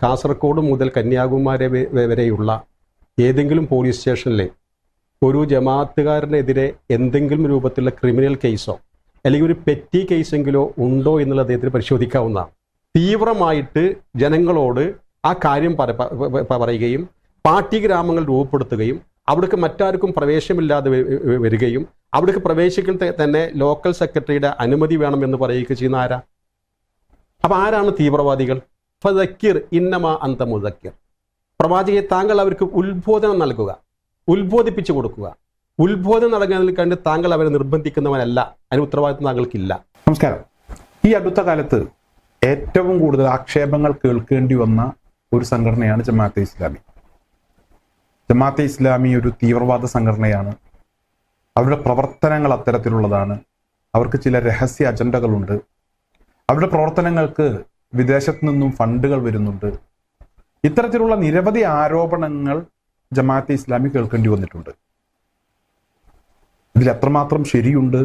കാസർഗോഡ് മുതൽ കന്യാകുമാരി വരെയുള്ള ഏതെങ്കിലും പോലീസ് സ്റ്റേഷനിലെ ഒരു ജമാഅത്തുകാരനെതിരെ എന്തെങ്കിലും രൂപത്തിലുള്ള ക്രിമിനൽ കേസോ അല്ലെങ്കിൽ ഒരു പെറ്റി കേസെങ്കിലോ ഉണ്ടോ എന്നുള്ളത് അദ്ദേഹത്തിന് പരിശോധിക്കാവുന്നതാണ് തീവ്രമായിട്ട് ജനങ്ങളോട് ആ കാര്യം പറയുകയും പാർട്ടി ഗ്രാമങ്ങൾ രൂപപ്പെടുത്തുകയും അവിടേക്ക് മറ്റാർക്കും പ്രവേശമില്ലാതെ വരികയും അവിടേക്ക് പ്രവേശിക്കുന്ന തന്നെ ലോക്കൽ സെക്രട്ടറിയുടെ അനുമതി വേണമെന്ന് പറയുകയൊക്കെ ചെയ്യുന്ന ആരാ? അപ്പൊ ആരാണ് തീവ്രവാദികൾ? ഫതക്കിർ ഇന്നമ അന്ത മുദക്കിർ. പ്രവാചകയെ താങ്കൾ അവർക്ക് ഉത്ബോധനം നൽകുക ഉത്ബോധിപ്പിച്ചു കൊടുക്കുക. ഉത്ബോധനം നടക്കുന്നതിൽ കണ്ട് താങ്കൾ അവരെ നിർബന്ധിക്കുന്നവനല്ല അതിന് ഉത്തരവാദിത്വം താങ്കൾക്കില്ല. നമസ്കാരം. ഈ അടുത്ത കാലത്ത് ഏറ്റവും കൂടുതൽ ആക്ഷേപങ്ങൾ കേൾക്കേണ്ടി വന്ന ഒരു സംഘടനയാണ് ജമാഅത്തെ ഇസ്ലാമി. ജമാഅത്തെ ഇസ്ലാമി ഒരു തീവ്രവാദ സംഘടനയാണ്. അവരുടെ പ്രവർത്തനങ്ങൾ അത്തരത്തിലുള്ളതാണ്. അവർക്ക് ചില രഹസ്യ അജണ്ടകളുണ്ട്. അവരുടെ പ്രവർത്തനങ്ങൾക്ക് വിദേശത്തു നിന്നും ഫണ്ടുകൾ വരുന്നുണ്ട്. ഇത്തരത്തിലുള്ള നിരവധി ആരോപണങ്ങൾ ജമാഅത്തെ ഇസ്ലാമി കേൾക്കേണ്ടി വന്നിട്ടുണ്ട്. ഇതിൽ എത്രമാത്രം ശരിയുണ്ട്?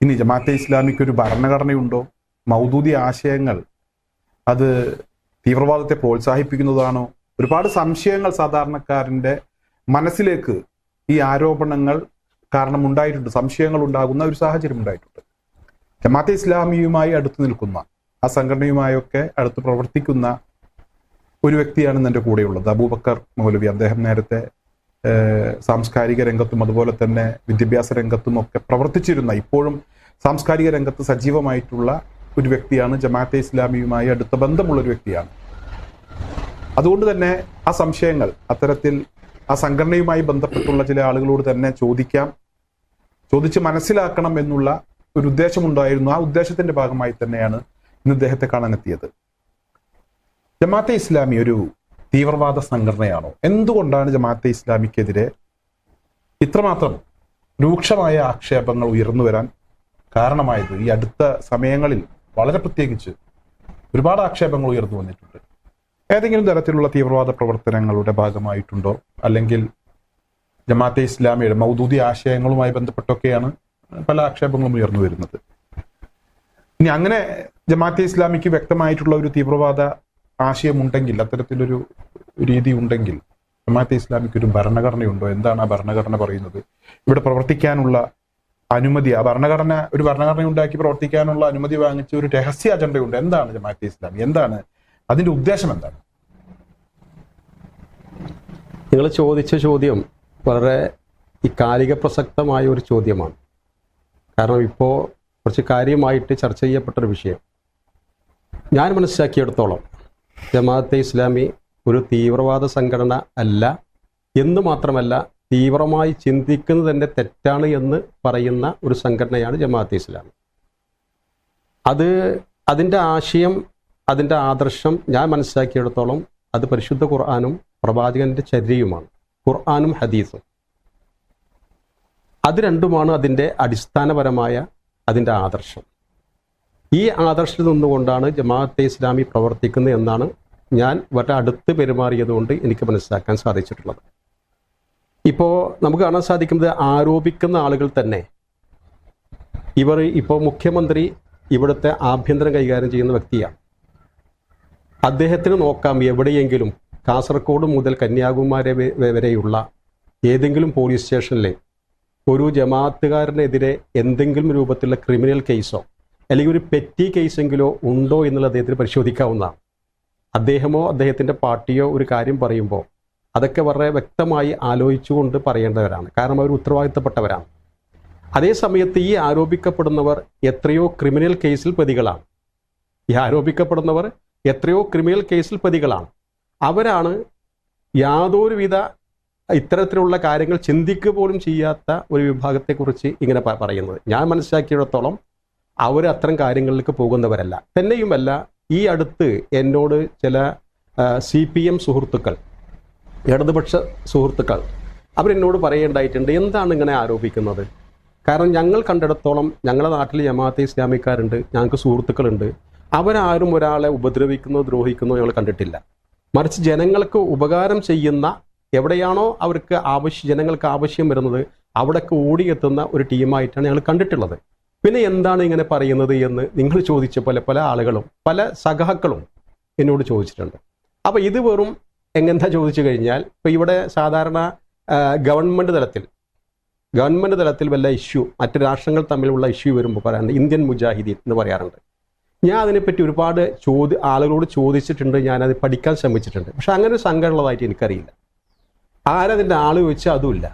ഇനി ജമാഅത്തെ ഇസ്ലാമിക്ക് ഒരു ഭരണഘടനയുണ്ടോ? മൗദൂദി ആശയങ്ങൾ അത് തീവ്രവാദത്തെ പ്രോത്സാഹിപ്പിക്കുന്നതാണോ? ഒരുപാട് സംശയങ്ങൾ സാധാരണക്കാരന്റെ മനസ്സിലേക്ക് ഈ ആരോപണങ്ങൾ കാരണം ഉണ്ടായിട്ടുണ്ട് സംശയങ്ങൾ ഉണ്ടാകുന്ന ഒരു സാഹചര്യം ഉണ്ടായിട്ടുണ്ട്. ജമാഅത്തെ ഇസ്ലാമിയുമായി അടുത്തു നിൽക്കുന്ന ആ സംഘടനയുമായൊക്കെ അടുത്ത് പ്രവർത്തിക്കുന്ന ഒരു വ്യക്തിയാണ് എന്റെ കൂടെയുള്ളത്. അബൂബക്കർ മൗലവി. അദ്ദേഹം നേരത്തെ സാംസ്കാരിക രംഗത്തും അതുപോലെ തന്നെ വിദ്യാഭ്യാസ രംഗത്തും ഒക്കെ പ്രവർത്തിച്ചിരുന്ന ഇപ്പോഴും സാംസ്കാരിക രംഗത്ത് സജീവമായിട്ടുള്ള ഒരു വ്യക്തിയാണ്. ജമാഅത്തെ ഇസ്ലാമിയുമായി അടുത്ത ബന്ധമുള്ള ഒരു വ്യക്തിയാണ്. അതുകൊണ്ട് തന്നെ ആ സംശയങ്ങൾ അത്തരത്തിൽ ആ സംഘടനയുമായി ബന്ധപ്പെട്ടുള്ള ചില ആളുകളോട് തന്നെ ചോദിക്കാം ചോദിച്ച് മനസ്സിലാക്കണം എന്നുള്ള ഒരു ഉദ്ദേശമുണ്ടായിരുന്നു. ആ ഉദ്ദേശത്തിന്റെ ഭാഗമായി തന്നെയാണ് ഇന്ന് ഇദ്ദേഹത്തെ കാണാനെത്തിയത് ജമാഅത്തെ ഇസ്ലാമി ഒരു തീവ്രവാദ സംഘടനയാണോ? എന്തുകൊണ്ടാണ് ജമാഅത്തെ ഇസ്ലാമിക്കെതിരെ ഇത്രമാത്രം രൂക്ഷമായ ആക്ഷേപങ്ങൾ ഉയർന്നു വരാൻ കാരണമായത്? ഈ അടുത്ത സമയങ്ങളിൽ വളരെ പ്രത്യേകിച്ച് ഒരുപാട് ആക്ഷേപങ്ങൾ ഉയർന്നു വന്നിട്ടുണ്ട്. ഏതെങ്കിലും തരത്തിലുള്ള തീവ്രവാദ പ്രവർത്തനങ്ങളുടെ ഭാഗമായിട്ടുണ്ടോ? അല്ലെങ്കിൽ ജമാഅത്തെ ഇസ്ലാമിയുടെ മൗദൂദി ആശയങ്ങളുമായി ബന്ധപ്പെട്ടൊക്കെയാണ് പല ആക്ഷേപങ്ങളും ഉയർന്നു വരുന്നത്. ഇനി അങ്ങനെ ജമാഅത്തെ ഇസ്ലാമിക്ക് വ്യക്തമായിട്ടുള്ള ഒരു തീവ്രവാദ ആശയമുണ്ടെങ്കിൽ അത്തരത്തിലൊരു രീതി ഉണ്ടെങ്കിൽ ജമാഅത്തെ ഇസ്ലാമിക്ക് ഒരു ഭരണഘടനയുണ്ടോ? എന്താണ് ആ ഭരണഘടന പറയുന്നത്? ഇവിടെ പ്രവർത്തിക്കാനുള്ള അനുമതി ആ ഭരണഘടന ഒരു ഭരണഘടന ഉണ്ടാക്കി പ്രവർത്തിക്കാനുള്ള അനുമതി വാങ്ങിച്ച ഒരു രഹസ്യ അജണ്ടയുണ്ട്. എന്താണ് ജമാഅത്തെ ഇസ്ലാമി? എന്താണ്? അതിന്റെ ഉദ്ദേശം എന്താണ്? നിങ്ങൾ ചോദിച്ച ചോദ്യം വളരെ ഈ കാലിക പ്രസക്തമായ ഒരു ചോദ്യമാണ്. കാരണം ഇപ്പോ കുറച്ച് കാര്യമായിട്ട് ചർച്ച ചെയ്യപ്പെട്ടൊരു വിഷയം. ഞാൻ മനസ്സിലാക്കിയെടുത്തോളം ജമാഅത്തെ ഇസ്ലാമി ഒരു തീവ്രവാദ സംഘടന അല്ല എന്ന് മാത്രമല്ല തീവ്രമായി ചിന്തിക്കുന്നത് തന്നെ തെറ്റാണ് എന്ന് പറയുന്ന ഒരു സംഘടനയാണ് ജമാഅത്തെ ഇസ്ലാമി. അത് അതിന്റെ ആശയം അതിന്റെ ആദർശം ഞാൻ മനസ്സിലാക്കിയെടുത്തോളം അത് പരിശുദ്ധ ഖുർആാനും പ്രവാചകന്റെ ചര്യയുമാണ് ഖുർആാനും ഹദീസും. അത് രണ്ടുമാണ് അതിന്റെ അടിസ്ഥാനപരമായ അതിന്റെ ആദർശം. ഈ ആദർശത്തിൽ നിന്നുകൊണ്ടാണ് ജമാഅത്തെ ഇസ്ലാമി പ്രവർത്തിക്കുന്നത് എന്നാണ് ഞാൻ വളരെ അടുത്ത് പെരുമാറിയതുകൊണ്ട് എനിക്ക് മനസ്സിലാക്കാൻ സാധിച്ചിട്ടുള്ളത്. ഇപ്പോൾ നമുക്ക് കാണാൻ സാധിക്കുന്നത് ആരോപിക്കുന്ന ആളുകൾ തന്നെ. ഇവർ ഇപ്പോൾ മുഖ്യമന്ത്രി ഇവിടുത്തെ ആഭ്യന്തരം കൈകാര്യം ചെയ്യുന്ന വ്യക്തിയാണ്. അദ്ദേഹത്തിന് നോക്കാം എവിടെയെങ്കിലും കാസർഗോഡ് മുതൽ കന്യാകുമാരി വരെയുള്ള ഏതെങ്കിലും പോലീസ് സ്റ്റേഷനിലെ ഒരു ജമാഅത്തുകാരനെതിരെ എന്തെങ്കിലും രൂപത്തിലുള്ള ക്രിമിനൽ കേസോ അല്ലെങ്കിൽ ഒരു പെറ്റി കേസെങ്കിലോ ഉണ്ടോ എന്നുള്ള അദ്ദേഹത്തിന് പരിശോധിക്കാവുന്നതാണ് അദ്ദേഹമോ അദ്ദേഹത്തിന്റെ പാർട്ടിയോ ഒരു കാര്യം പറയുമ്പോൾ അതൊക്കെ വളരെ വ്യക്തമായി ആലോചിച്ചുകൊണ്ട് പറയേണ്ടവരാണ്. കാരണം അവർ ഉത്തരവാദിത്തപ്പെട്ടവരാണ്. അതേ സമയത്ത് ഈ ആരോപിക്കപ്പെടുന്നവർ എത്രയോ ക്രിമിനൽ കേസിൽ പ്രതികളാണ്. ഈ ആരോപിക്കപ്പെടുന്നവർ എത്രയോ ക്രിമിനൽ കേസിൽ പ്രതികളാണ്. അവരാണ് യാതൊരുവിധ ഇത്തരത്തിലുള്ള കാര്യങ്ങൾ ചിന്തിക്കുക പോലും ചെയ്യാത്ത ഒരു വിഭാഗത്തെക്കുറിച്ച് ഇങ്ങനെ പറയുന്നത്. ഞാൻ മനസ്സിലാക്കിയിടത്തോളം അവർ അത്തരം കാര്യങ്ങളിലേക്ക് പോകുന്നവരല്ല. തന്നെയുമല്ല ഈ അടുത്ത് എന്നോട് ചില സി പി എം സുഹൃത്തുക്കൾ ഇടതുപക്ഷ സുഹൃത്തുക്കൾ അവരെന്നോട് പറയേണ്ടായിട്ടുണ്ട് എന്താണ് ഇങ്ങനെ ആരോപിക്കുന്നത്? കാരണം ഞങ്ങൾ കണ്ടിടത്തോളം ഞങ്ങളുടെ നാട്ടിൽ ജമാഅത്തെ ഇസ്ലാമിക്കാരുണ്ട് ഞങ്ങൾക്ക് സുഹൃത്തുക്കളുണ്ട്. അവരാരും ഒരാളെ ഉപദ്രവിക്കുന്നോ ദ്രോഹിക്കുന്നോ ഞങ്ങൾ കണ്ടിട്ടില്ല. മറിച്ച് ജനങ്ങൾക്ക് ഉപകാരം ചെയ്യുന്ന എവിടെയാണോ അവർക്ക് ആവശ്യം ജനങ്ങൾക്ക് ആവശ്യം വരുന്നത് അവിടേക്ക് ഓടിയെത്തുന്ന ഒരു ടീമായിട്ടാണ് ഞങ്ങൾ കണ്ടിട്ടുള്ളത്. പിന്നെ എന്താണ് ഇങ്ങനെ പറയുന്നത് എന്ന് നിങ്ങൾ ചോദിച്ച പല പല ആളുകളും പല സഖാക്കളും എന്നോട് ചോദിച്ചിട്ടുണ്ട്. അപ്പോൾ ഇത് വെറും എങ്ങനെന്താ ചോദിച്ചു കഴിഞ്ഞാൽ ഇപ്പോൾ ഇവിടെ സാധാരണ ഗവൺമെന്റ് തലത്തിൽ ഗവൺമെന്റ് തലത്തിൽ വല്ല ഇഷ്യൂ മറ്റ് രാഷ്ട്രങ്ങൾ തമ്മിലുള്ള ഇഷ്യൂ വരുമ്പോൾ പറയാറുണ്ട് ഇന്ത്യൻ മുജാഹിദി എന്ന് പറയാറുണ്ട്. ഞാൻ അതിനെപ്പറ്റി ഒരുപാട് ചോദ്യ ആളുകളോട് ചോദിച്ചിട്ടുണ്ട് ഞാനത് പഠിക്കാൻ ശ്രമിച്ചിട്ടുണ്ട്. പക്ഷെ അങ്ങനെ ഒരു സംഘമുള്ളതായിട്ട് എനിക്കറിയില്ല. ആരതിന്റെ ആൾ ചോദിച്ചാൽ അതുമില്ല.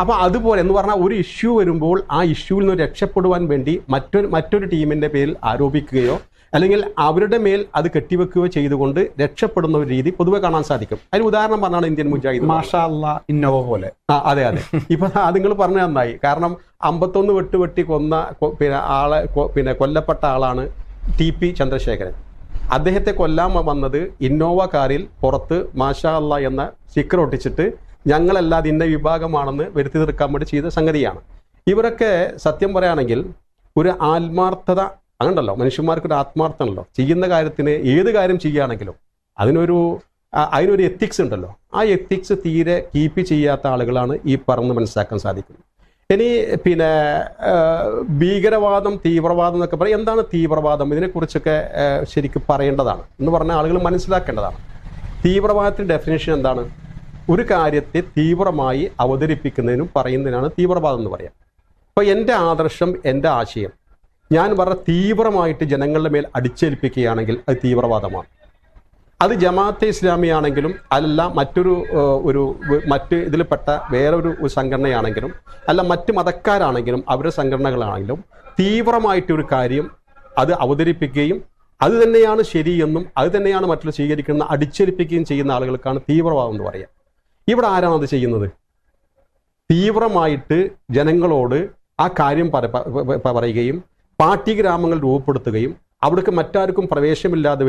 അപ്പോൾ അതുപോലെ എന്ന് പറഞ്ഞാൽ ഒരു ഇഷ്യൂ വരുമ്പോൾ ആ ഇഷ്യൂവിൽ നിന്ന് രക്ഷപ്പെടുവാൻ വേണ്ടി മറ്റൊരു മറ്റൊരു ടീമിന്റെ പേരിൽ ആരോപിക്കുകയോ അല്ലെങ്കിൽ അവരുടെ മേൽ അത് കെട്ടിവെക്കുകയോ ചെയ്തുകൊണ്ട് രക്ഷപ്പെടുന്ന ഒരു രീതി പൊതുവെ കാണാൻ സാധിക്കും. അതിന് ഉദാഹരണം പറഞ്ഞാണ് ഇന്ത്യൻ മുജാഹിദ്. മാഷാ അല്ലാ ഇന്നോവ പോലെ. ആ അതെ അതെ. ഇപ്പൊ അത് നിങ്ങൾ പറഞ്ഞ നന്നായി. കാരണം അമ്പത്തൊന്ന് വെട്ട് വെട്ടി കൊന്ന പിന്നെ ആളെ പിന്നെ കൊല്ലപ്പെട്ട ആളാണ് ടി പി ചന്ദ്രശേഖരൻ. അദ്ദേഹത്തെ കൊല്ലാൻ വന്നത് ഇന്നോവ കാറിൽ പുറത്ത് മാഷാ അല്ല എന്ന സ്റ്റിക്കർ ഒട്ടിച്ചിട്ട് ഞങ്ങളല്ലാതെ ഇന്ന വിഭാഗമാണെന്ന് വരുത്തി തീർക്കാൻ വേണ്ടി ചെയ്ത സംഗതിയാണ്. ഇവരൊക്കെ സത്യം പറയുകയാണെങ്കിൽ ഒരു ആത്മാർത്ഥത അങ്ങനല്ലോ മനുഷ്യന്മാർക്കൊരു ആത്മാർത്ഥമുണ്ടല്ലോ ചെയ്യുന്ന കാര്യത്തിന് ഏത് കാര്യം ചെയ്യുകയാണെങ്കിലും അതിനൊരു അതിനൊരു എത്തിക്സ് ഉണ്ടല്ലോ. ആ എത്തിക്സ് തീരെ കീപ്പ് ചെയ്യാത്ത ആളുകളാണ് ഈ പറഞ്ഞ് മനസ്സിലാക്കാൻ സാധിക്കുന്നത്. ഇനി പിന്നെ ഭീകരവാദം തീവ്രവാദം എന്നൊക്കെ പറയും എന്താണ് തീവ്രവാദം? ഇതിനെക്കുറിച്ചൊക്കെ ശരിക്കും പറയേണ്ടതാണ്. എന്ന് പറഞ്ഞാൽ ആളുകൾ മനസ്സിലാക്കേണ്ടതാണ്. തീവ്രവാദത്തിന്റെ ഡെഫിനേഷൻ എന്താണ്? ഒരു കാര്യത്തെ തീവ്രമായി അവതരിപ്പിക്കുന്നതിനും പറയുന്നതിനാണ് തീവ്രവാദം എന്ന് പറയാം. അപ്പോൾ എന്റെ ആദർശം എന്റെ ആശയം ഞാൻ പറഞ്ഞ തീവ്രമായിട്ട് ജനങ്ങളുടെ മേൽ അടിച്ചേൽപ്പിക്കുകയാണെങ്കിൽ അത് തീവ്രവാദമാണ്. അത് ജമാഅത്തെ ഇസ്ലാമിയാണെങ്കിലും അല്ല മറ്റൊരു ഒരു മറ്റ് ഇതിൽപ്പെട്ട വേറൊരു സംഘടനയാണെങ്കിലും അല്ല മറ്റ് മതക്കാരാണെങ്കിലും അവരുടെ സംഘടനകളാണെങ്കിലും തീവ്രമായിട്ടൊരു കാര്യം അത് അവതരിപ്പിക്കുകയും അത് തന്നെയാണ് ശരിയെന്നും അത് തന്നെയാണ് മറ്റുള്ള സ്വീകരിക്കുന്ന അടിച്ചേൽപ്പിക്കുകയും ചെയ്യുന്ന ആളുകൾക്കാണ് തീവ്രവാദം എന്ന് പറയാം. ഇവിടെ ആരാണ് അത് ചെയ്യുന്നത്? തീവ്രമായിട്ട് ജനങ്ങളോട് ആ കാര്യം പറയുകയും പാർട്ടി ഗ്രാമങ്ങൾ രൂപപ്പെടുത്തുകയും അവിടേക്ക് മറ്റാർക്കും പ്രവേശമില്ലാതെ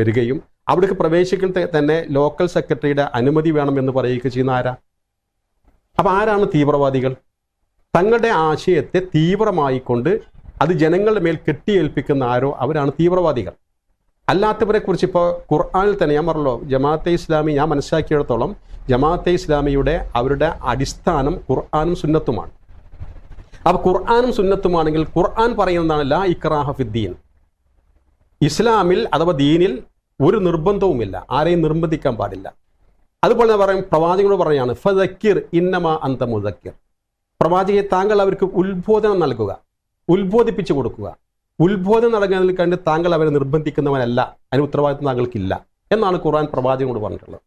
വരികയും അവിടേക്ക് പ്രവേശിക്കുന്ന തന്നെ ലോക്കൽ സെക്രട്ടറിയുടെ അനുമതി വേണം എന്ന് പറയുകയൊക്കെ ചെയ്യുന്ന ആരാ? അപ്പൊ ആരാണ് തീവ്രവാദികൾ? തങ്ങളുടെ ആശയത്തെ തീവ്രമായിക്കൊണ്ട് അത് ജനങ്ങളുടെ മേൽ കെട്ടിയേൽപ്പിക്കുന്ന ആരോ? അവരാണ് തീവ്രവാദികൾ. അല്ലാത്തവരെ കുറിച്ച് ഇപ്പോൾ ഖുർആാനിൽ തന്നെ ഞാൻ പറഞ്ഞല്ലോ ജമാഅത്തെ ഇസ്ലാമി ഞാൻ മനസ്സിലാക്കിയിടത്തോളം ജമാഅത്തെ ഇസ്ലാമിയുടെ അവരുടെ അടിസ്ഥാനം ഖുർആാനും സുന്നത്തുമാണ്. അപ്പോൾ ഖുർആാനും സുന്നത്തുമാണെങ്കിൽ ഖുർആൻ പറയുന്നതാണ് ലാ ഇക്രാഹ ഫിദ്ദീൻ ഇസ്ലാമിൽ അഥവാ ദീനിൽ ഒരു നിർബന്ധവുമില്ല ആരെയും നിർബന്ധിക്കാൻ പാടില്ല. അതുപോലെ പറയും പ്രവാചകനോട് പറയാണ് ഫതക്കിർ ഇന്നമാ അന്ത മുദക്കിർ. പ്രവാചകയെ താങ്കൾ അവർക്ക് ഉത്ബോധനം നൽകുക ഉത്ബോധിപ്പിച്ചു കൊടുക്കുക. ഉത്ബോധനം നടങ്ങുന്നതിൽ കണ്ട് താങ്കൾ അവരെ നിർബന്ധിക്കുന്നവനല്ല. അതിന് ഉത്തരവാദിത്വം താങ്കൾക്കില്ല. എന്നാണ് ഖുർആൻ പ്രവാചകനോട് പറഞ്ഞിട്ടുള്ളത്.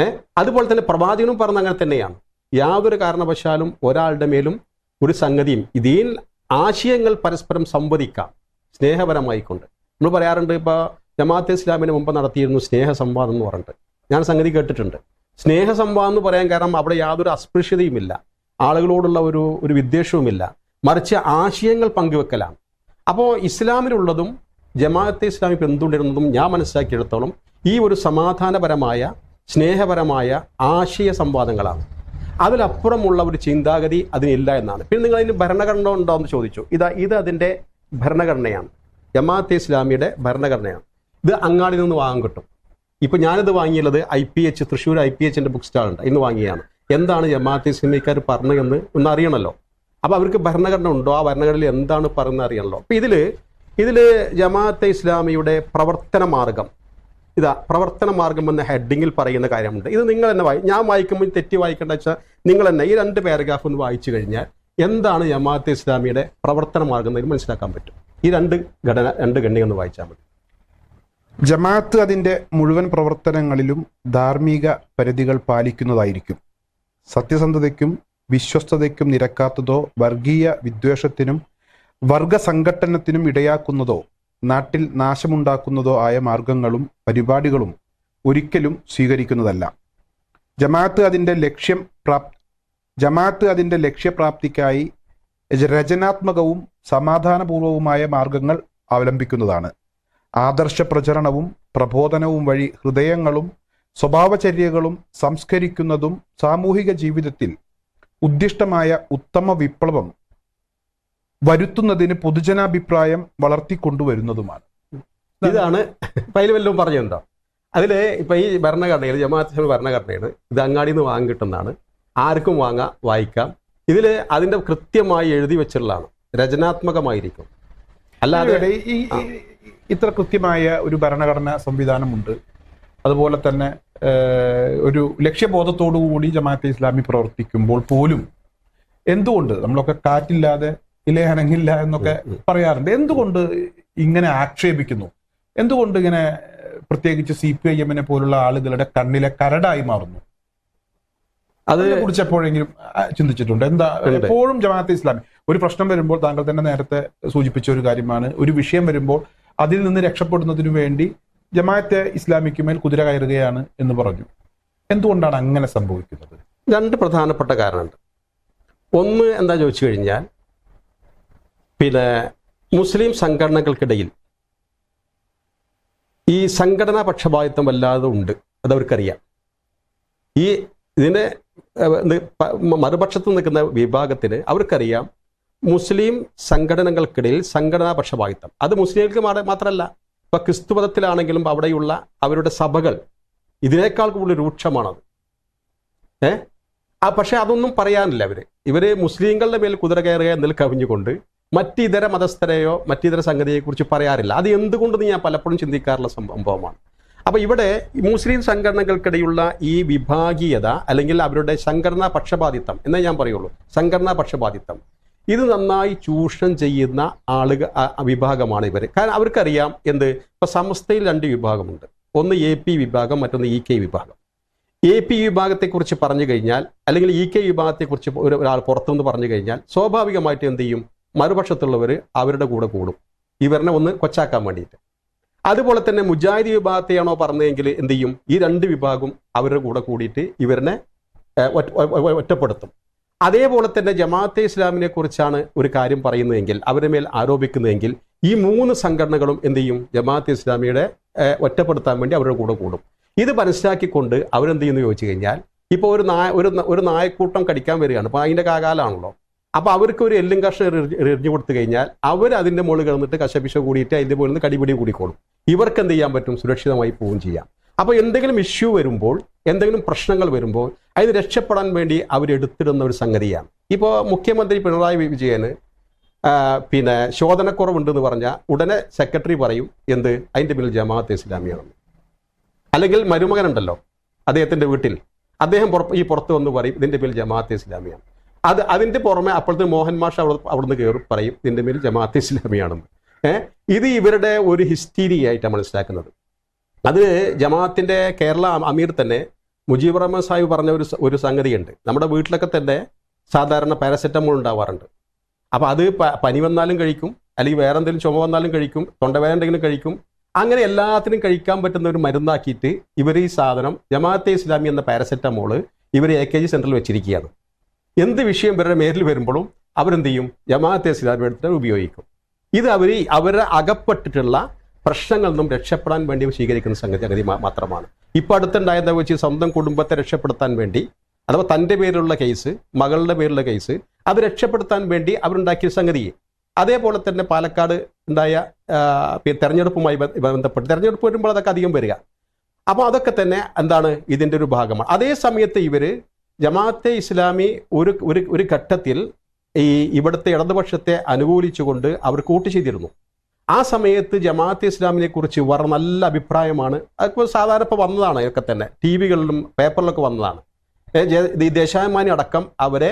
ഏഹ് അതുപോലെ തന്നെ പ്രവാചകനും പറഞ്ഞ അങ്ങനെ തന്നെയാണ്. യാതൊരു കാരണവശാലും ഒരാളുടെ മേലും ഒരു സംഗതിയും ഇതിൽ ആശയങ്ങൾ പരസ്പരം സംവദിക്കാം. സ്നേഹപരമായിക്കൊണ്ട്. നമ്മൾ പറയാറുണ്ട് ഇപ്പോൾ ജമാഅത്തെ ഇസ്ലാമിന് മുമ്പ് നടത്തിയിരുന്നു സ്നേഹ സംവാദം എന്ന് പറഞ്ഞിട്ട്. ഞാൻ സംഗതി കേട്ടിട്ടുണ്ട്. സ്നേഹ സംവാദം എന്ന് പറയാൻ കാരണം അവിടെ യാതൊരു അസ്പൃശ്യതയുമില്ല. ആളുകളോടുള്ള ഒരു ഒരു വിദ്വേഷവുമില്ല. മറിച്ച് ആശയങ്ങൾ പങ്കുവെക്കലാണ്. അപ്പോൾ ഇസ്ലാമിലുള്ളതും ജമാഅത്തെ ഇസ്ലാമി പിന്തുടരുന്നതും ഞാൻ മനസ്സിലാക്കിയെടുത്തോളം ഈ ഒരു സമാധാനപരമായ സ്നേഹപരമായ ആശയ സംവാദങ്ങളാണ്. അതിലപ്പുറമുള്ള ഒരു ചിന്താഗതി അതിനില്ല എന്നാണ്. പിന്നെ നിങ്ങൾ അതിന് ഭരണഘടന ഉണ്ടോ എന്ന് ചോദിച്ചു. ഇതാ ഇത് അതിന്റെ ഭരണഘടനയാണ്. ജമാഅത്തെ ഇസ്ലാമിയുടെ ഭരണഘടനയാണ്. ഇത് അങ്ങാടി നിന്ന് വാങ്ങാൻ കിട്ടും. ഇപ്പം ഞാനിത് വാങ്ങിയുള്ളത് I P H Thrissur I P എച്ചിന്റെ book സ്റ്റാളുണ്ട് ഇന്ന് വാങ്ങിയാണ് എന്താണ് ജമാഅത്തെ ഇസ്ലാമിക്കാർ പറഞ്ഞതെന്ന് ഒന്ന് അറിയണമല്ലോ അപ്പൊ അവർക്ക് ഭരണഘടന ഉണ്ടോ? ആ ഭരണഘടനയിൽ എന്താണ് പറയുന്നത് അറിയണല്ലോ അപ്പോൾ ഇതിൽ ഇതിൽ ജമാഅത്തെ ഇസ്ലാമിയുടെ പ്രവർത്തന മാർഗം. ഇതാ പ്രവർത്തന മാർഗം എന്ന ഹെഡിങ്ങിൽ പറയുന്ന കാര്യമുണ്ട്. ഇത് നിങ്ങൾ തന്നെ വായി ഞാൻ വായിക്കുമ്പോൾ തെറ്റി വായിക്കേണ്ട വെച്ചാൽ നിങ്ങൾ തന്നെ ഈ രണ്ട് പാരഗ്രാഫ് ഒന്ന് വായിച്ചു കഴിഞ്ഞാൽ എന്താണ് ജമാഅത്തെ ഇസ്ലാമിയുടെ പ്രവർത്തന മാർഗം എന്ന് മനസ്സിലാക്കാൻ പറ്റും. ഈ രണ്ട് ഘടന രണ്ട് ഖണ്ഡിക ഒന്ന് വായിച്ചാൽ മതി. ജമാഅത്ത് അതിന്റെ മുഴുവൻ പ്രവർത്തനങ്ങളിലും ധാർമ്മിക പരിധികൾ പാലിക്കുന്നതായിരിക്കും. സത്യസന്ധതയ്ക്കും വിശ്വസ്തതയ്ക്കും നിരക്കാത്തതോ വർഗീയ വിദ്വേഷത്തിനും വർഗസംഘട്ടനത്തിനും ഇടയാക്കുന്നതോ നാട്ടിൽ നാശമുണ്ടാക്കുന്നതോ ആയ മാർഗങ്ങളും പരിപാടികളും ഒരിക്കലും സ്വീകരിക്കുന്നതല്ല. ജമാഅത്ത് അതിന്റെ ലക്ഷ്യം പ്രാപ് ജമാഅത്ത് അതിന്റെ ലക്ഷ്യപ്രാപ്തിക്കായി രചനാത്മകവും സമാധാനപൂർവവുമായ മാർഗങ്ങൾ അവലംബിക്കുന്നതാണ്. ആദർശ പ്രചരണവും പ്രബോധനവും വഴി ഹൃദയങ്ങളും സ്വഭാവചര്യകളും സംസ്കരിക്കുന്നതും സാമൂഹിക ജീവിതത്തിൽ ഉദ്ദിഷ്ടമായ ഉത്തമ വിപ്ലവം വരുത്തുന്നതിന് പൊതുജനാഭിപ്രായം വളർത്തിക്കൊണ്ടുവരുന്നതുമാണ്. ഇതാണ് അതിൽ വല്ലതും പറഞ്ഞിട്ടുണ്ടോ? അതിൽ ഇപ്പം ഈ ഭരണഘടനയിൽ ജമാഅത്ത് ഭരണഘടനയിൽ ഇത് അങ്ങാടിയിൽ നിന്ന് വാങ്ങിക്കിട്ടുന്നതാണ് ആർക്കും വാങ്ങാം വായിക്കാം. ഇതിൽ അതിന്റെ കൃത്യമായി എഴുതി വെച്ചിട്ടുള്ളതാണ്. രചനാത്മകമായിരിക്കും. അല്ലാതെ ഈ ഇത്ര കൃത്യമായ ഒരു ഭരണഘടനാ സംവിധാനമുണ്ട്. അതുപോലെ തന്നെ ഒരു ലക്ഷ്യബോധത്തോടു കൂടി ജമാഅത്തെ ഇസ്ലാമി പ്രവർത്തിക്കുമ്പോൾ പോലും എന്തുകൊണ്ട് നമ്മളൊക്കെ കാറ്റില്ലാതെ ഇലയനങ്ങില്ല എന്നൊക്കെ പറയാറുണ്ട്. എന്തുകൊണ്ട് ഇങ്ങനെ ആക്ഷേപിക്കുന്നു? എന്തുകൊണ്ട് ഇങ്ങനെ പ്രത്യേകിച്ച് സി പി ഐ എമ്മിനെ പോലുള്ള ആളുകളുടെ കണ്ണിലെ കരടായി മാറുന്നു? അത് അതിനെ കുറിച്ച് എപ്പോഴെങ്കിലും ചിന്തിച്ചിട്ടുണ്ട്. എന്താ എപ്പോഴും ജമാഅത്തെ ഇസ്ലാമി ഒരു പ്രശ്നം വരുമ്പോൾ താങ്കൾ തന്നെ നേരത്തെ സൂചിപ്പിച്ച ഒരു കാര്യമാണ്. ഒരു വിഷയം വരുമ്പോൾ അതിൽ നിന്ന് രക്ഷപ്പെടുന്നതിനു വേണ്ടി ജമാഅത്തെ ഇസ്ലാമിക്ക് മേൽ കുതിര കയറുകയാണ് എന്ന് പറഞ്ഞു. എന്തുകൊണ്ടാണ് അങ്ങനെ സംഭവിക്കുന്നത്? രണ്ട് പ്രധാനപ്പെട്ട കാരണമുണ്ട്. ഒന്ന് എന്താ ചോദിച്ചു കഴിഞ്ഞാൽ പിന്നെ മുസ്ലിം സംഘടനകൾക്കിടയിൽ ഈ സംഘടനാ പക്ഷപാതിത്വം വല്ലാതെ ഉണ്ട് അതവർക്കറിയാം ഈ ഇതിനെ മറുപക്ഷത്ത് നിൽക്കുന്ന വിഭാഗത്തിന് അവർക്കറിയാം മുസ്ലിം സംഘടനകൾക്കിടയിൽ സംഘടനാ പക്ഷപാതിത്വം അത് മുസ്ലിങ്ങൾക്ക് മാത്രമല്ല ഇപ്പൊ ക്രിസ്തുമതത്തിലാണെങ്കിലും അവിടെയുള്ള അവരുടെ സഭകൾ ഇതിനേക്കാൾ കൂടുതൽ രൂക്ഷമാണത്. ഏ? ആ പക്ഷെ അതൊന്നും പറയാനില്ല അവർ ഇവർ മുസ്ലിങ്ങളുടെ മേൽ കുതിര കയറുക എന്നതിൽ കവിഞ്ഞുകൊണ്ട് മറ്റിതര മതസ്ഥരെയോ മറ്റിതര സംഗതിയെക്കുറിച്ച് പറയാറില്ല. അത് എന്തുകൊണ്ടെന്ന് ഞാൻ പലപ്പോഴും ചിന്തിക്കാറുള്ള സംഭവമാണ്. അപ്പൊ ഇവിടെ മുസ്ലിം സംഘടനകൾക്കിടയുള്ള ഈ വിഭാഗീയത അല്ലെങ്കിൽ അവരുടെ സംഘടനാ പക്ഷപാതിത്വം എന്നേ ഞാൻ പറയുള്ളൂ സംഘടനാ പക്ഷപാതിത്വം. ഇത് നന്നായി ചൂഷണം ചെയ്യുന്ന ആളുകൾ വിഭാഗമാണ് ഇവർ കാരണം അവർക്കറിയാം എന്ത്? ഇപ്പൊ സമസ്തയിൽ രണ്ട് വിഭാഗമുണ്ട്. ഒന്ന് എ പി വിഭാഗം മറ്റൊന്ന് ഇ കെ വിഭാഗം. എ പി വിഭാഗത്തെക്കുറിച്ച് പറഞ്ഞു കഴിഞ്ഞാൽ അല്ലെങ്കിൽ ഇ കെ വിഭാഗത്തെക്കുറിച്ച് ഒരു ഒരാൾ പുറത്തുനിന്ന് പറഞ്ഞു കഴിഞ്ഞാൽ സ്വാഭാവികമായിട്ട് എന്ത് ചെയ്യും? മറുപക്ഷത്തുള്ളവർ അവരുടെ കൂടെ കൂടും. ഇവരെ ഒന്ന് കൊച്ചാക്കാൻ വേണ്ടിയിട്ട്. അതുപോലെ തന്നെ മുജാഹിദ് വിഭാഗത്തെയാണോ പറഞ്ഞതെങ്കിൽ എന്ത് ചെയ്യും? ഈ രണ്ട് വിഭാഗം അവരുടെ കൂടെ കൂടിയിട്ട് ഇവരനെ ഒറ്റപ്പെടുത്തും. അതേപോലെ തന്നെ ജമാഅത്തെ ഇസ്ലാമിനെ കുറിച്ചാണ് ഒരു കാര്യം പറയുന്നതെങ്കിൽ അവരുടെ മേൽ ആരോപിക്കുന്നതെങ്കിൽ ഈ മൂന്ന് സംഘടനകളും എന്ത് ചെയ്യും? ജമാഅത്തെ ഇസ്ലാമിയുടെ ഒറ്റപ്പെടുത്താൻ വേണ്ടി അവരുടെ കൂടെ കൂടും. ഇത് മനസ്സിലാക്കിക്കൊണ്ട് അവരെന്ത് ചെയ്യുന്നു ചോദിച്ചു കഴിഞ്ഞാൽ ഇപ്പോൾ ഒരു നായ ഒരു ഒരു നായക്കൂട്ടം കടിക്കാൻ വരികയാണ്. അപ്പോൾ അതിന്റെ കാകാലാണല്ലോ. അപ്പോൾ അവർക്ക് ഒരു എല്ലും കഷ്ണം എറിഞ്ഞു കൊടുത്തു കഴിഞ്ഞാൽ അവർ അതിന്റെ മുകളിൽ കിടന്നിട്ട് കശപിശ കൂടിയിട്ട് അതിന്റെ മുകളിൽ നിന്ന് കടിപിടി കൂടിക്കോളും ഇവർക്ക് എന്ത് ചെയ്യാൻ പറ്റും? സുരക്ഷിതമായി പോവുകയും ചെയ്യാം. അപ്പോൾ എന്തെങ്കിലും ഇഷ്യൂ വരുമ്പോൾ എന്തെങ്കിലും പ്രശ്നങ്ങൾ വരുമ്പോൾ അതിന് രക്ഷപ്പെടാൻ വേണ്ടി അവരെടുത്തിടുന്ന ഒരു സംഗതിയാണ്. ഇപ്പോൾ മുഖ്യമന്ത്രി പിണറായി വിജയന് പിന്നെ ശോധനക്കുറവുണ്ടെന്ന് പറഞ്ഞാൽ ഉടനെ സെക്രട്ടറി പറയും എന്ത്? അതിന്റെ പിന്നിൽ ജമാഅത്ത് ഇസ്ലാമിയാണെന്ന്. അല്ലെങ്കിൽ മരുമകനുണ്ടല്ലോ അദ്ദേഹത്തിന്റെ വീട്ടിൽ. അദ്ദേഹം ഈ പുറത്ത് വന്ന് പറയും ഇതിന്റെ പേരിൽ ജമാഅത്ത് ഇസ്ലാമിയാണ്. അത് അതിന്റെ പുറമെ അപ്പോഴത്തെ മോഹൻ മാഷ് അവിടെ അവിടുന്ന് കയറി പറയും ഇതിന്റെ പേരിൽ ജമാഅത്ത് ഇസ്ലാമിയാണെന്ന്. ഏഹ് ഇത് ഇവരുടെ ഒരു ഹിസ്റ്റീരിയായിട്ടാണ് മനസ്സിലാക്കുന്നത്. അത് ജമാഅത്തിന്റെ കേരള അമീർ തന്നെ മുജീബ് റഹ്മാൻ സാഹിബ് പറഞ്ഞ ഒരു ഒരു സംഗതിയുണ്ട്. നമ്മുടെ വീട്ടിലൊക്കെ തന്നെ സാധാരണ പാരസെറ്റമോൾ ഉണ്ടാവാറുണ്ട്. അപ്പോൾ അത് പനി വന്നാലും കഴിക്കും അല്ലെങ്കിൽ വേറെ എന്തെങ്കിലും ചുമ വന്നാലും കഴിക്കും തൊണ്ടവേദന എന്തെങ്കിലും കഴിക്കും. അങ്ങനെ എല്ലാത്തിനും കഴിക്കാൻ പറ്റുന്ന ഒരു മരുന്നാക്കിയിട്ട് ഇവർ ഈ സാധനം ജമാഅത്തെ ഇസ്ലാമി എന്ന പാരസെറ്റമോൾ ഇവർ എ കെ ജി സെന്ററിൽ വെച്ചിരിക്കുകയാണ്. എന്ത് വിഷയം ഇവരുടെ മേലിൽ വരുമ്പോഴും അവരെന്ത് ചെയ്യും? ജമാഅത്തെ ഇസ്ലാമി എടുത്തിട്ട് ഉപയോഗിക്കും. ഇത് അവർ അവരെ അകപ്പെട്ടിട്ടുള്ള പ്രശ്നങ്ങളിൽ നിന്നും രക്ഷപ്പെടാൻ വേണ്ടി സ്വീകരിക്കുന്ന സംഗതി മാത്രമാണ്. ഇപ്പൊ അടുത്തുണ്ടായതാ വെച്ച് സ്വന്തം കുടുംബത്തെ രക്ഷപ്പെടുത്താൻ വേണ്ടി അഥവാ തന്റെ പേരിലുള്ള കേസ് മകളുടെ പേരിലുള്ള കേസ് അത് രക്ഷപ്പെടുത്താൻ വേണ്ടി അവരുണ്ടാക്കിയ സംഗതി. അതേപോലെ തന്നെ പാലക്കാട് ഉണ്ടായ തെരഞ്ഞെടുപ്പുമായി ബന്ധപ്പെട്ട് തെരഞ്ഞെടുപ്പ് വരുമ്പോൾ അതൊക്കെ അധികം വരിക. അപ്പോൾ അതൊക്കെ തന്നെ എന്താണ് ഇതിന്റെ ഒരു ഭാഗമാണ്. അതേ സമയത്ത് ഇവർ ജമാഅത്തെ ഇസ്ലാമി ഒരു ഒരു ഒരു ഘട്ടത്തിൽ ഈ ഇവിടുത്തെ ഇടതുപക്ഷത്തെ അനുകൂലിച്ചുകൊണ്ട് അവർ കൂട്ടു ചെയ്തിരുന്നു. ആ സമയത്ത് ജമാഅത്തെ ഇസ്ലാമിനെ കുറിച്ച് വളരെ നല്ല അഭിപ്രായമാണ്. അതിപ്പോൾ സാധാരണ ഇപ്പോൾ വന്നതാണ് ഇതൊക്കെ തന്നെ. ടി വികളിലും പേപ്പറിലൊക്കെ വന്നതാണ്. ഈ ദേശാഭിമാനി അടക്കം അവരെ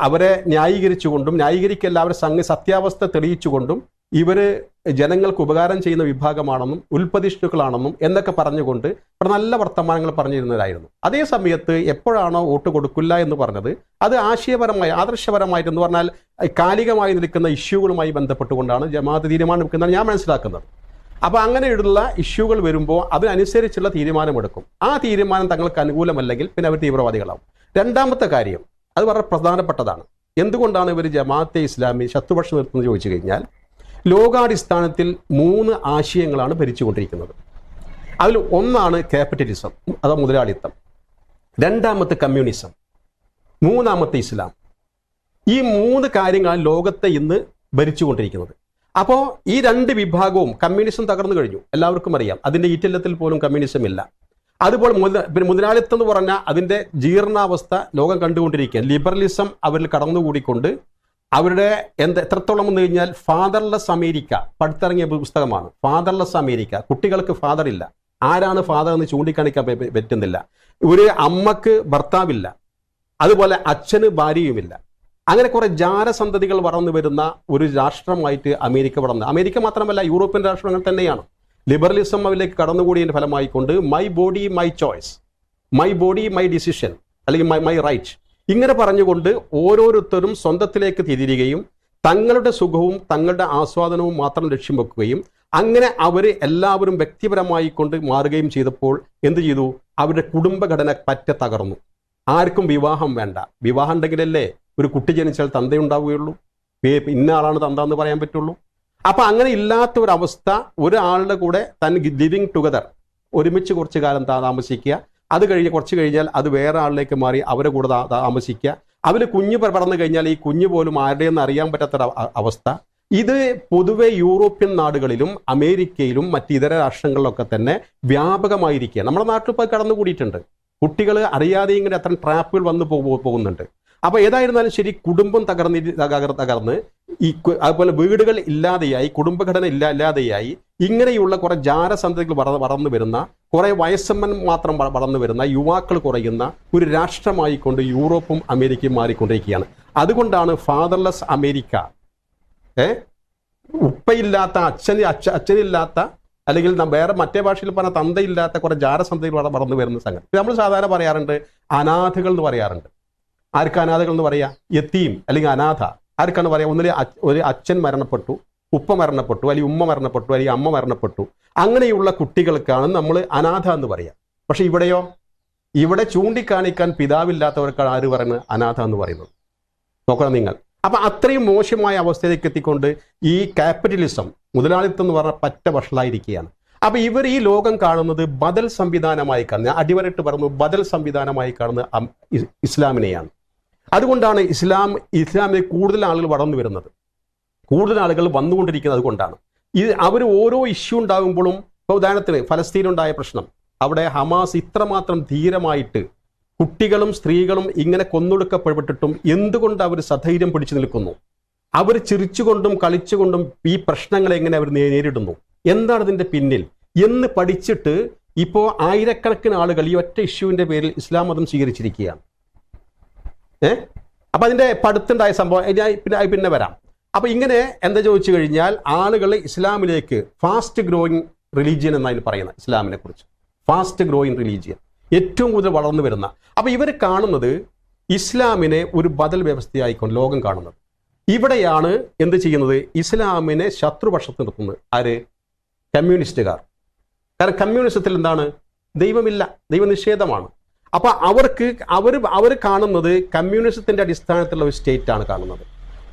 അവരെ ന്യായീകരിച്ചുകൊണ്ടും ന്യായീകരിക്കല്ല അവരെ സംഘ സത്യാവസ്ഥ തെളിയിച്ചുകൊണ്ടും ഇവർ ജനങ്ങൾക്ക് ഉപകാരം ചെയ്യുന്ന വിഭാഗമാണെന്നും ഉൽപ്പതിഷ്ണുക്കളാണെന്നും എന്നൊക്കെ പറഞ്ഞുകൊണ്ട് ഇവിടെ നല്ല വർത്തമാനങ്ങൾ പറഞ്ഞിരുന്നവരായിരുന്നു. അതേ സമയത്ത് എപ്പോഴാണോ വോട്ട് കൊടുക്കില്ല എന്ന് പറഞ്ഞത് അത് ആശയപരമായി ആദർശപരമായിട്ട് എന്ന് പറഞ്ഞാൽ കാലികമായി നിൽക്കുന്ന ഇഷ്യൂകളുമായി ബന്ധപ്പെട്ടുകൊണ്ടാണ് ജമാഅത്ത് തീരുമാനം എടുക്കുന്നത് ഞാൻ മനസ്സിലാക്കുന്നത്. അപ്പൊ അങ്ങനെയുള്ള ഇഷ്യൂകൾ വരുമ്പോൾ അതിനനുസരിച്ചുള്ള തീരുമാനമെടുക്കും. ആ തീരുമാനം തങ്ങൾക്ക് അനുകൂലമല്ലെങ്കിൽ പിന്നെ അവർ തീവ്രവാദികളാവും. രണ്ടാമത്തെ കാര്യം അത് വളരെ പ്രധാനപ്പെട്ടതാണ്. എന്തുകൊണ്ടാണ് ഇവർ ജമാഅത്തെ ഇസ്ലാമി ശത്രുപക്ഷം നിർത്തുന്നത് ചോദിച്ചു കഴിഞ്ഞാൽ ലോകാടിസ്ഥാനത്തിൽ മൂന്ന് ആശയങ്ങളാണ് ഭരിച്ചുകൊണ്ടിരിക്കുന്നത്. അതിൽ ഒന്നാണ് ക്യാപിറ്റലിസം അഥവാ മുതലാളിത്തം. രണ്ടാമത്തെ കമ്മ്യൂണിസം മൂന്നാമത്തെ ഇസ്ലാം. ഈ മൂന്ന് കാര്യങ്ങളാണ് ലോകത്തെ ഇന്ന് ഭരിച്ചുകൊണ്ടിരിക്കുന്നത്. അപ്പോൾ ഈ രണ്ട് വിഭാഗവും കമ്മ്യൂണിസം തകർന്നു കഴിഞ്ഞു. എല്ലാവർക്കും അറിയാം. അതിന്റെ ഈറ്റല്ലത്തിൽ പോലും കമ്മ്യൂണിസം ഇല്ല. അതുപോലെ മുതല പിന്നെ മുതലാളിത്തം എന്ന് പറഞ്ഞാൽ അതിന്റെ ജീർണാവസ്ഥ ലോകം കണ്ടുകൊണ്ടിരിക്കുക ലിബറലിസം അവരിൽ കടന്നുകൂടിക്കൊണ്ട് അവരുടെ എന്ത് എത്രത്തോളം എന്ന് കഴിഞ്ഞാൽ ഫാദർലെസ് അമേരിക്ക പഠിത്തിറങ്ങിയ പുസ്തകമാണ്. Fatherless America. കുട്ടികൾക്ക് ഫാദർ ഇല്ല. ആരാണ് ഫാദർ എന്ന് ചൂണ്ടിക്കാണിക്കാൻ പറ്റുന്നില്ല. ഒരു അമ്മയ്ക്ക് ഭർത്താവില്ല. അതുപോലെ അച്ഛന് ഭാര്യയുമില്ല. അങ്ങനെ കുറെ ജാരസന്തതികൾ വളർന്നു വരുന്ന ഒരു രാഷ്ട്രമായിട്ട് അമേരിക്ക വളർന്നു. അമേരിക്ക മാത്രമല്ല യൂറോപ്യൻ രാഷ്ട്രങ്ങൾ തന്നെയാണ്. ലിബറലിസം അതിലേക്ക് കടന്നുകൂടിയതിന്റെ ഫലമായിക്കൊണ്ട് my body my choice my body my decision അല്ലെങ്കിൽ മൈ മൈ റൈറ്റ് ഇങ്ങനെ പറഞ്ഞുകൊണ്ട് ഓരോരുത്തരും സ്വന്തത്തിലേക്ക് തിരിയുകയും തങ്ങളുടെ സുഖവും തങ്ങളുടെ ആസ്വാദനവും മാത്രം ലക്ഷ്യം വെക്കുകയും അങ്ങനെ അവർ എല്ലാവരും വ്യക്തിപരമായി കൊണ്ട് മാറുകയും ചെയ്തപ്പോൾ എന്ത് ചെയ്തു? അവരുടെ കുടുംബഘടന പറ്റ തകർന്നു. ആർക്കും വിവാഹം വേണ്ട. വിവാഹം ഉണ്ടെങ്കിലല്ലേ ഒരു കുട്ടി ജനിച്ചാൽ തന്തയുണ്ടാവുകയുള്ളൂ ഇന്ന ആളാണ് തന്ത എന്ന് പറയാൻ പറ്റുള്ളൂ. അപ്പൊ അങ്ങനെ ഇല്ലാത്ത ഒരു അവസ്ഥ ഒരാളുടെ കൂടെ തൻ ലിവിങ് ടുഗദർ ഒരുമിച്ച് കുറച്ച് കാലം താമസിക്കുക. അത് കഴിഞ്ഞ് കുറച്ച് കഴിഞ്ഞാൽ അത് വേറെ ആളിലേക്ക് മാറി അവരെ കൂടെ താമസിക്കുക. അവർ കുഞ്ഞ് പടർന്നു കഴിഞ്ഞാൽ ഈ കുഞ്ഞ് പോലും ആരുടെയെന്ന് അറിയാൻ പറ്റാത്തൊരു അവസ്ഥ. ഇത് പൊതുവെ യൂറോപ്യൻ നാടുകളിലും അമേരിക്കയിലും മറ്റ് ഇതര രാഷ്ട്രങ്ങളിലൊക്കെ തന്നെ വ്യാപകമായിരിക്കുക നമ്മുടെ നാട്ടിൽ ഇപ്പോൾ കടന്നുകൂടിയിട്ടുണ്ട്. കുട്ടികൾ അറിയാതെ ഇങ്ങനെ അത്തരം ട്രാപ്പുകൾ വന്നു പോകുന്നുണ്ട്. അപ്പൊ ഏതായിരുന്നാലും ശരി കുടുംബം തകർന്നി തകർ തകർന്ന് ഈ അതുപോലെ വീടുകൾ ഇല്ലാതെയായി കുടുംബഘടന ഇല്ല ഇല്ലാതെയായി ഇങ്ങനെയുള്ള കുറെ ജാരസന്തതികൾ വളർ വളർന്നു വരുന്ന കുറെ വയസ്സമ്മൻ മാത്രം വള- വളർന്നു വരുന്ന യുവാക്കൾ കുറയുന്ന ഒരു രാഷ്ട്രമായി കൊണ്ട് യൂറോപ്പും അമേരിക്കയും മാറിക്കൊണ്ടിരിക്കുകയാണ്. അതുകൊണ്ടാണ് ഫാദർലെസ് അമേരിക്ക ഏ? ഉപ്പയില്ലാത്ത അച്ഛൻ അച്ഛ അച്ഛനില്ലാത്ത അല്ലെങ്കിൽ വേറെ മറ്റേ ഭാഷയിൽ പറഞ്ഞ തന്തയില്ലാത്ത കുറെ ജാരസന്തതികൾ വളർന്നു വരുന്ന സംഗതി. നമ്മൾ സാധാരണ പറയാറുണ്ട് അനാഥകൾ എന്ന് പറയാറുണ്ട്. ആർക്ക് അനാഥകൾ എന്ന് പറയാ? യത്തീം അല്ലെങ്കിൽ അനാഥ. ആർക്കാണ് പറയാ? ഒന്നിലെ ഒരു അച്ഛൻ മരണപ്പെട്ടു ഉപ്പ മരണപ്പെട്ടു അല്ലെങ്കിൽ ഉമ്മ മരണപ്പെട്ടു അല്ലെങ്കിൽ അമ്മ മരണപ്പെട്ടു. അങ്ങനെയുള്ള കുട്ടികൾക്കാണ് നമ്മൾ അനാഥ എന്ന് പറയാ. പക്ഷെ ഇവിടെയോ? ഇവിടെ ചൂണ്ടിക്കാണിക്കാൻ പിതാവില്ലാത്തവർക്കാണ് ആര് പറയുന്നത്? അനാഥ എന്ന് പറയുന്നത്. നോക്കണം നിങ്ങൾ. അപ്പൊ അത്രയും മോശമായ അവസ്ഥയിലേക്ക് എത്തിക്കൊണ്ട് ഈ ക്യാപിറ്റലിസം മുതലാളിത്തം എന്ന് പറഞ്ഞ പറ്റ വഷളായിരിക്കുകയാണ്. അപ്പൊ ഇവർ ഈ ലോകം കാണുന്നത് ബദൽ സംവിധാനമായി കാണുന്നത്. അടിവരട്ട് പറഞ്ഞു ബദൽ സംവിധാനമായി കാണുന്ന ഇസ്ലാമിനെയാണ്. അതുകൊണ്ടാണ് ഇസ്ലാം ഇസ്ലാമിൽ കൂടുതൽ ആളുകൾ വളർന്നു വരുന്നത്. കൂടുതൽ ആളുകൾ വന്നുകൊണ്ടിരിക്കുന്നത് അതുകൊണ്ടാണ്. ഇത് അവർ ഓരോ ഇഷ്യൂ ഉണ്ടാകുമ്പോഴും ഇപ്പോൾ ഉദാഹരണത്തിന് ഫലസ്തീനുണ്ടായ പ്രശ്നം. അവിടെ ഹമാസ് ഇത്രമാത്രം ധീരമായിട്ട് കുട്ടികളും സ്ത്രീകളും ഇങ്ങനെ കൊന്നൊടുക്കപ്പെട്ടിട്ടും എന്തുകൊണ്ട് അവർ സധൈര്യം പിടിച്ചു നിൽക്കുന്നു? അവർ ചിരിച്ചുകൊണ്ടും കളിച്ചുകൊണ്ടും ഈ പ്രശ്നങ്ങളെ എങ്ങനെ അവർ നേരിടുന്നു? എന്താണ് ഇതിന്റെ പിന്നിൽ? എന്ന് പഠിച്ചിട്ട് ഇപ്പോൾ ആയിരക്കണക്കിന് ആളുകൾ ഈ ഒറ്റ ഇഷ്യൂവിന്റെ പേരിൽ ഇസ്ലാം മതം സ്വീകരിച്ചിരിക്കുകയാണ്. ഏ? അപ്പൊ അതിന്റെ പടുത്തുണ്ടായ സംഭവം പിന്നെ പിന്നെ വരാം. അപ്പോൾ ഇങ്ങനെ എന്താ ചോദിച്ചു കഴിഞ്ഞാൽ ആളുകൾ ഇസ്ലാമിലേക്ക് ഫാസ്റ്റ് ഗ്രോയിങ് റിലീജിയൻ എന്നാണ് പറയുന്നത് ഇസ്ലാമിനെ കുറിച്ച്. ഫാസ്റ്റ് ഗ്രോയിങ് റിലീജിയൻ ഏറ്റവും കൂടുതൽ വളർന്നു വരുന്ന. അപ്പൊ ഇവർ കാണുന്നത് ഇസ്ലാമിനെ ഒരു ബദൽ വ്യവസ്ഥയായിക്കൊണ്ട് ലോകം കാണുന്നത്. ഇവിടെയാണ് എന്ത് ചെയ്യുന്നത്? ഇസ്ലാമിനെ ശത്രുപക്ഷത്ത് നിർത്തുന്നത്. ആര്? കമ്മ്യൂണിസ്റ്റുകാർ. കാരണം കമ്മ്യൂണിസത്തിൽ എന്താണ്? ദൈവമില്ല. ദൈവനിഷേധമാണ്. അപ്പൊ അവർക്ക് അവർ അവർ കാണുന്നത് കമ്മ്യൂണിസത്തിന്റെ അടിസ്ഥാനത്തിലുള്ള ഒരു സ്റ്റേറ്റ് ആണ് കാണുന്നത്.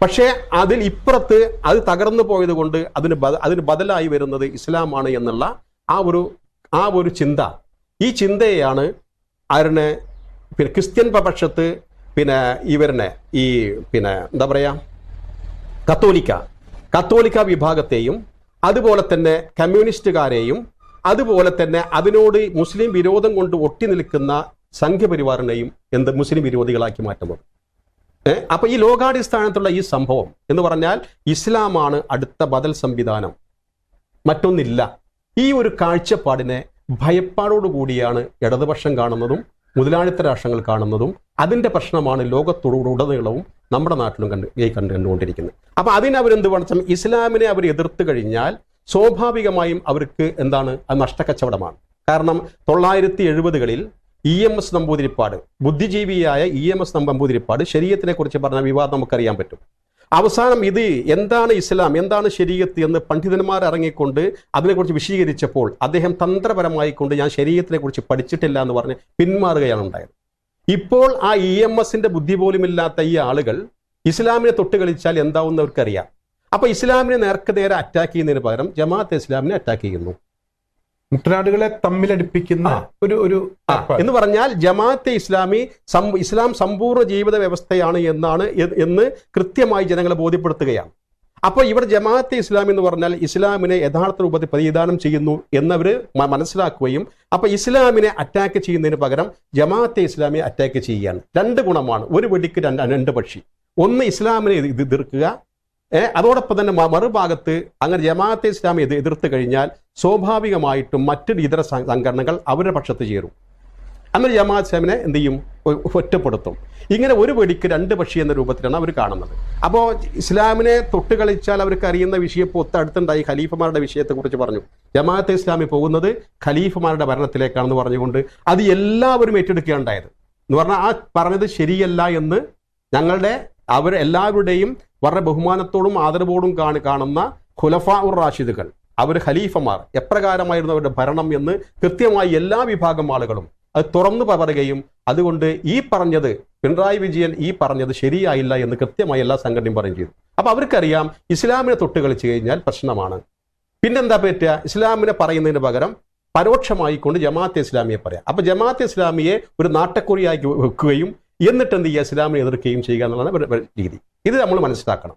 പക്ഷേ അതിൽ ഇപ്പുറത്ത് അത് തകർന്നു പോയത് കൊണ്ട് അതിന് അതിന് ബദലായി വരുന്നത് ഇസ്ലാമാണ് എന്നുള്ള ആ ഒരു ആ ഒരു ചിന്ത. ഈ ചിന്തയാണ് അവരനെ പിന്നെ ക്രിസ്ത്യൻ പക്ഷത്ത് പിന്നെ ഇവരനെ ഈ പിന്നെ എന്താ പറയാ? കത്തോലിക്ക. കത്തോലിക്ക വിഭാഗത്തെയും അതുപോലെ തന്നെ കമ്മ്യൂണിസ്റ്റുകാരെയും അതുപോലെ തന്നെ അതിനോട് മുസ്ലിം വിരോധം കൊണ്ട് ഒട്ടി നിൽക്കുന്ന സംഘപരിവാറിനെയും എന്ത് മുസ്ലിം വിരോധികളാക്കി മാറ്റുന്നത്. അപ്പോൾ അപ്പൊ ഈ ലോകാടിസ്ഥാനത്തുള്ള ഈ സംഭവം എന്ന് പറഞ്ഞാൽ ഇസ്ലാമാണ് അടുത്ത ബദൽ സംവിധാനം. മറ്റൊന്നില്ല. ഈ ഒരു കാഴ്ചപ്പാടിനെ ഭയപ്പാടോടുകൂടിയാണ് ഇടതുപക്ഷം കാണുന്നതും മുതലാളിത്ത രാഷ്ട്രങ്ങൾ കാണുന്നതും അതിന്റെ പ്രശ്നമാണ് ലോകത്തുടനീളവും നമ്മുടെ നാട്ടിലും കണ്ട് ഈ കണ്ടു കണ്ടുകൊണ്ടിരിക്കുന്നത്. അപ്പൊ അതിനവരെന്ത് വേണം ഇസ്ലാമിനെ അവർ എതിർത്ത് കഴിഞ്ഞാൽ സ്വാഭാവികമായും അവർക്ക് എന്താണ്? അത് നഷ്ടക്കച്ചവടമാണ്. കാരണം തൊള്ളായിരത്തി എഴുപതുകളിൽ ഇ എം എസ് നമ്പൂതിരിപ്പാട്. ബുദ്ധിജീവിയായ ഇ എം എസ് നമ്പൂതിരിപ്പാട് ശരീരത്തിനെ കുറിച്ച് പറഞ്ഞ വിവാദം നമുക്കറിയാൻ പറ്റും. അവസാനം ഇത് എന്താണ് ഇസ്ലാം എന്താണ് ശരീരത്ത് എന്ന് പണ്ഡിതന്മാർ ഇറങ്ങിക്കൊണ്ട് അതിനെക്കുറിച്ച് വിശദീകരിച്ചപ്പോൾ അദ്ദേഹം തന്ത്രപരമായി കൊണ്ട് ഞാൻ ശരീരത്തിനെ കുറിച്ച് പഠിച്ചിട്ടില്ല എന്ന് പറഞ്ഞ് പിന്മാറുകയാണ് ഉണ്ടായത്. ഇപ്പോൾ ആ ഇ എം എസിന്റെ ബുദ്ധി പോലുമില്ലാത്ത ഈ ആളുകൾ ഇസ്ലാമിനെ തൊട്ട് കളിച്ചാൽ എന്താവുന്നവർക്കറിയാം അപ്പൊ ഇസ്ലാമിനെ നേർക്ക് നേരെ അറ്റാക്ക് ചെയ്യുന്നതിന് പകരം ജമാഅത്ത് ഇസ്ലാമിനെ അറ്റാക്ക് ചെയ്യുന്നു. മുട്ടനാടുകളെ തമ്മിലടിപ്പിക്കുന്ന ഒരു ഒരു എന്ന് പറഞ്ഞാൽ ജമാഅത്തെ ഇസ്ലാമി ഇസ്ലാം സമ്പൂർണ ജീവിത വ്യവസ്ഥയാണ് എന്നാണ് എന്ന് കൃത്യമായി ജനങ്ങളെ ബോധ്യപ്പെടുത്തുകയാണ്. അപ്പോൾ ഇവിടെ ജമാഅത്തെ ഇസ്ലാമി എന്ന് പറഞ്ഞാൽ ഇസ്ലാമിനെ യഥാർത്ഥ രൂപത്തിൽ പ്രതിദാനം ചെയ്യുന്നു എന്നവർ മനസ്സിലാക്കുകയും അപ്പൊ ഇസ്ലാമിനെ അറ്റാക്ക് ചെയ്യുന്നതിന് പകരം ജമാഅത്തെ ഇസ്ലാമിയെ അറ്റാക്ക് ചെയ്യുകയാണ്. രണ്ട് ഗുണമാണ്. ഒരു വെടിക്ക് രണ്ട് രണ്ട് പക്ഷി. ഒന്ന് ഇസ്ലാമിനെ എതിർക്കുക. ഏഹ് അതോടൊപ്പം തന്നെ മറുഭാഗത്ത് അങ്ങനെ ജമാഅത്തെ ഇസ്ലാമി എതി- എതിർത്ത് കഴിഞ്ഞാൽ സ്വാഭാവികമായിട്ടും മറ്റൊരു ഇതര സംഘടനകൾ അവരുടെ പക്ഷത്ത് ചേരും. അങ്ങനെ ജമാഅത്ത് ഇസ്ലാമിനെ എന്ത് ചെയ്യും? ഒറ്റപ്പെടുത്തും. ഇങ്ങനെ ഒരു വെടിക്ക് രണ്ട് പക്ഷി എന്ന രൂപത്തിലാണ് അവർ കാണുന്നത്. അപ്പോൾ ഇസ്ലാമിനെ തൊട്ട് കളിച്ചാൽ അവർക്ക് അറിയുന്ന വിഷയം ഇപ്പോൾ ഒത്തടുത്തുണ്ടായി. ഖലീഫമാരുടെ വിഷയത്തെക്കുറിച്ച് പറഞ്ഞു. ജമാഅത്തെ ഇസ്ലാമി പോകുന്നത് ഖലീഫമാരുടെ ഭരണത്തിലേക്കാണെന്ന് പറഞ്ഞുകൊണ്ട് അത് എല്ലാവരും ഏറ്റെടുക്കുകയുണ്ടായത് എന്ന് പറഞ്ഞാൽ ആ പറഞ്ഞത് ശരിയല്ല എന്ന് ഞങ്ങളുടെ അവർ എല്ലാവരുടെയും വളരെ ബഹുമാനത്തോടും ആദരവോടും കാണി കാണുന്ന ഖുലഫ ഉർ റാഷിദുകൾ. അവർ ഖലീഫമാർ. എപ്രകാരമായിരുന്നു അവരുടെ ഭരണം എന്ന് കൃത്യമായി എല്ലാ വിഭാഗം ആളുകളും അത് തുറന്നു പറയുകയും അതുകൊണ്ട് ഈ പറഞ്ഞത് പിണറായി വിജയൻ ഈ പറഞ്ഞത് ശരിയായില്ല എന്ന് കൃത്യമായി എല്ലാ സംഘടനയും പറയും ചെയ്തു. അപ്പൊ അവർക്കറിയാം ഇസ്ലാമിനെ തൊട്ട് കളിച്ചു കഴിഞ്ഞാൽ പ്രശ്നമാണ്. പിന്നെന്താ പറ്റുക? ഇസ്ലാമിനെ പറയുന്നതിന് പകരം പരോക്ഷമായി കൊണ്ട് ജമാഅത്തെ ഇസ്ലാമിയെ പറയാം. അപ്പൊ ജമാഅത്തെ ഇസ്ലാമിയെ ഒരു നാട്ടക്കുറിയാക്കി വെക്കുകയും എന്നിട്ട് എന്ത് ചെയ്യുക? ഇസ്ലാമിനെ എതിർക്കുകയും ചെയ്യുക എന്നുള്ളതാണ് രീതി. ഇത് നമ്മൾ മനസ്സിലാക്കണം.